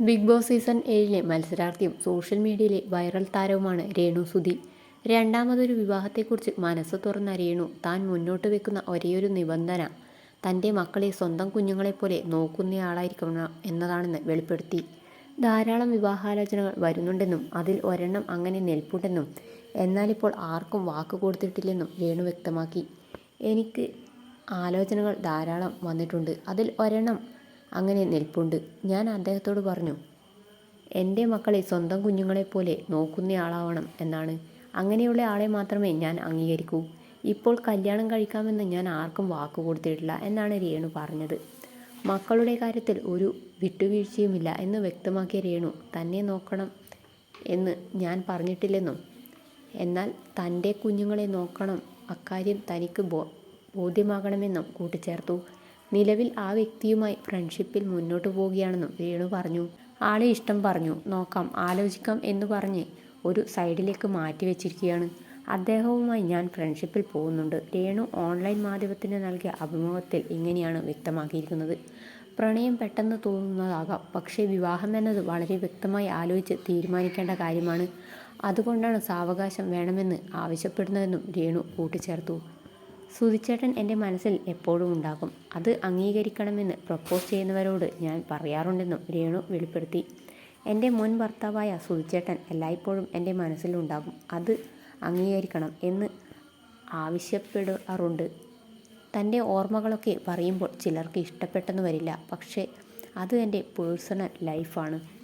Big boss season ഏഴിലെ മത്സരാർത്ഥിയും social മീഡിയയിലെ വൈറൽ താരവുമാണ് രേണു സുധി. രണ്ടാമതൊരു വിവാഹത്തെക്കുറിച്ച് മനസ്സ് തുറന്ന രേണു താൻ മുന്നോട്ട് വെക്കുന്ന ഒരേയൊരു നിബന്ധന തന്റെ മക്കളെ സ്വന്തം കുഞ്ഞുങ്ങളെപ്പോലെ നോക്കുന്നയാളായിരിക്കണം എന്നതാണെന്ന് വെളിപ്പെടുത്തി. ധാരാളം വിവാഹാലോചനകൾ വരുന്നുണ്ടെന്നും അതിൽ ഒരെണ്ണം അങ്ങനെ നിൽപ്പുണ്ടെന്നും എന്നാലിപ്പോൾ ആർക്കും വാക്ക് കൊടുത്തിട്ടില്ലെന്നും രേണു വ്യക്തമാക്കി. എനിക്ക് ആലോചനകൾ ധാരാളം വന്നിട്ടുണ്ട്. അതിൽ ഒരെണ്ണം അങ്ങനെ നിൽപ്പുണ്ട്. ഞാൻ അദ്ദേഹത്തോട് പറഞ്ഞു എന്റെ മക്കളെ സ്വന്തം കുഞ്ഞുങ്ങളെപ്പോലെ നോക്കുന്നയാളാവണം എന്നാണ്. അങ്ങനെയുള്ള ആളെ മാത്രമേ ഞാൻ അംഗീകരിക്കൂ. ഇപ്പോൾ കല്യാണം കഴിക്കാമെന്ന് ഞാൻ ആർക്കും വാക്ക് കൊടുത്തിട്ടില്ല എന്നാണ് രേണു പറഞ്ഞത്. മക്കളുടെ കാര്യത്തിൽ ഒരു വിട്ടുവീഴ്ചയുമില്ല എന്ന് വ്യക്തമാക്കിയ രേണു തന്നെ നോക്കണം എന്ന് ഞാൻ പറഞ്ഞിട്ടില്ലെന്നും എന്നാൽ തന്റെ കുഞ്ഞുങ്ങളെ നോക്കണം അക്കാര്യം തനിക്ക് ബോ ബോധ്യമാകണമെന്നും കൂട്ടിച്ചേർത്തു. നിലവിൽ ആ വ്യക്തിയുമായി ഫ്രണ്ട്ഷിപ്പിൽ മുന്നോട്ട് പോവുകയാണെന്നും വേണു പറഞ്ഞു. ആളെ ഇഷ്ടം പറഞ്ഞു. നോക്കാം ആലോചിക്കാം എന്ന് പറഞ്ഞ് ഒരു സൈഡിലേക്ക് മാറ്റി വെച്ചിരിക്കുകയാണ്. അദ്ദേഹവുമായി ഞാൻ ഫ്രണ്ട്ഷിപ്പിൽ പോകുന്നുണ്ട്. രേണു ഓൺലൈൻ മാധ്യമത്തിന് നൽകിയ അഭിമുഖത്തിൽ ഇങ്ങനെയാണ് വ്യക്തമാക്കിയിരിക്കുന്നത്. പ്രണയം പെട്ടെന്ന് തോന്നുന്നതാകാം. പക്ഷേ വിവാഹം എന്നത് വളരെ വ്യക്തമായി ആലോചിച്ച് തീരുമാനിക്കേണ്ട കാര്യമാണ്. അതുകൊണ്ടാണ് സാവകാശം വേണമെന്ന് ആവശ്യപ്പെടുന്നതെന്നും രേണു കൂട്ടിച്ചേർത്തു. സുധിച്ചേട്ടൻ എന്റെ മനസ്സിൽ എപ്പോഴും ഉണ്ടാകും. അത് അംഗീകരിക്കണമെന്ന് പ്രപ്പോസ് ചെയ്യുന്നവരോട് ഞാൻ പറയാറുണ്ടെന്നും രേണു വെളിപ്പെടുത്തി. എന്റെ മുൻ ഭർത്താവായ സുധിച്ചേട്ടൻ എല്ലായ്പ്പോഴും എന്റെ മനസ്സിലുണ്ടാകും അത് അംഗീകരിക്കണം എന്ന് ആവശ്യപ്പെടാറുണ്ട്. തന്റെ ഓർമ്മകളൊക്കെ പറയുമ്പോൾ ചിലർക്ക് ഇഷ്ടപ്പെട്ടെന്ന് വരില്ല. പക്ഷേ അത് എന്റെ പേഴ്സണൽ ലൈഫാണ്